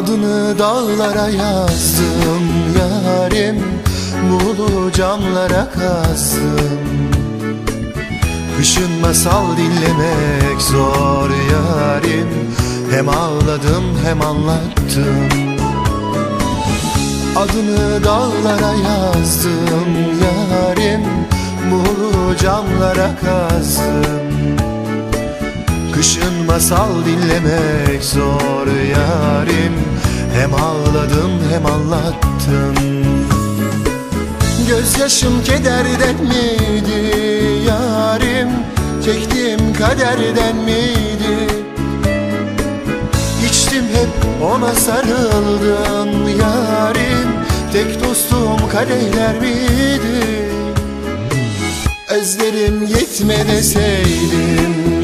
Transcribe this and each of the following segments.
Adını dağlara yazdım yarim Muğlu camlara kazdım Kışın masal dinlemek zor yarim Hem ağladım hem anlattım. Adını dağlara yazdım yarim Muğlu camlara kazdım Kışın masal dinlemek zor yarim. Hem ağladım hem anlattım Gözyaşım kederden miydi yarim? Çektiğim kaderden miydi? İçtim hep ona sarıldım yarim. Tek dostum kadehler miydi? Özlerim yetme deseydim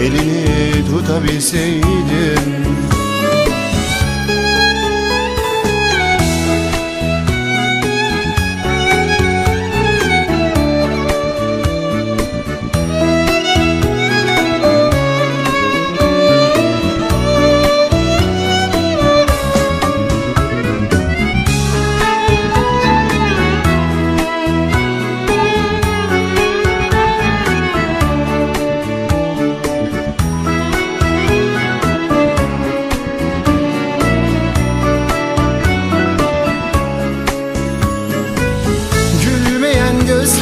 Elini tutabilseydim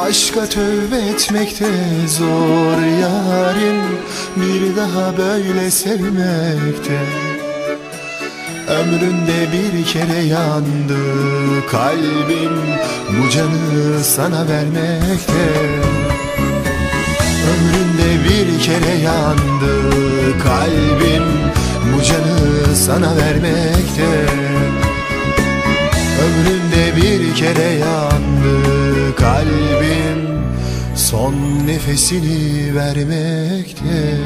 Aşka tövbe etmekte zor yarim. Bir daha böyle sevmekte Ömründe bir kere yandı kalbim. Bu canı sana vermekte Ömründe bir kere yandı kalbim. Bu canı sana vermekte Ömründe bir kere yandı kalbim Son nefesini vermekte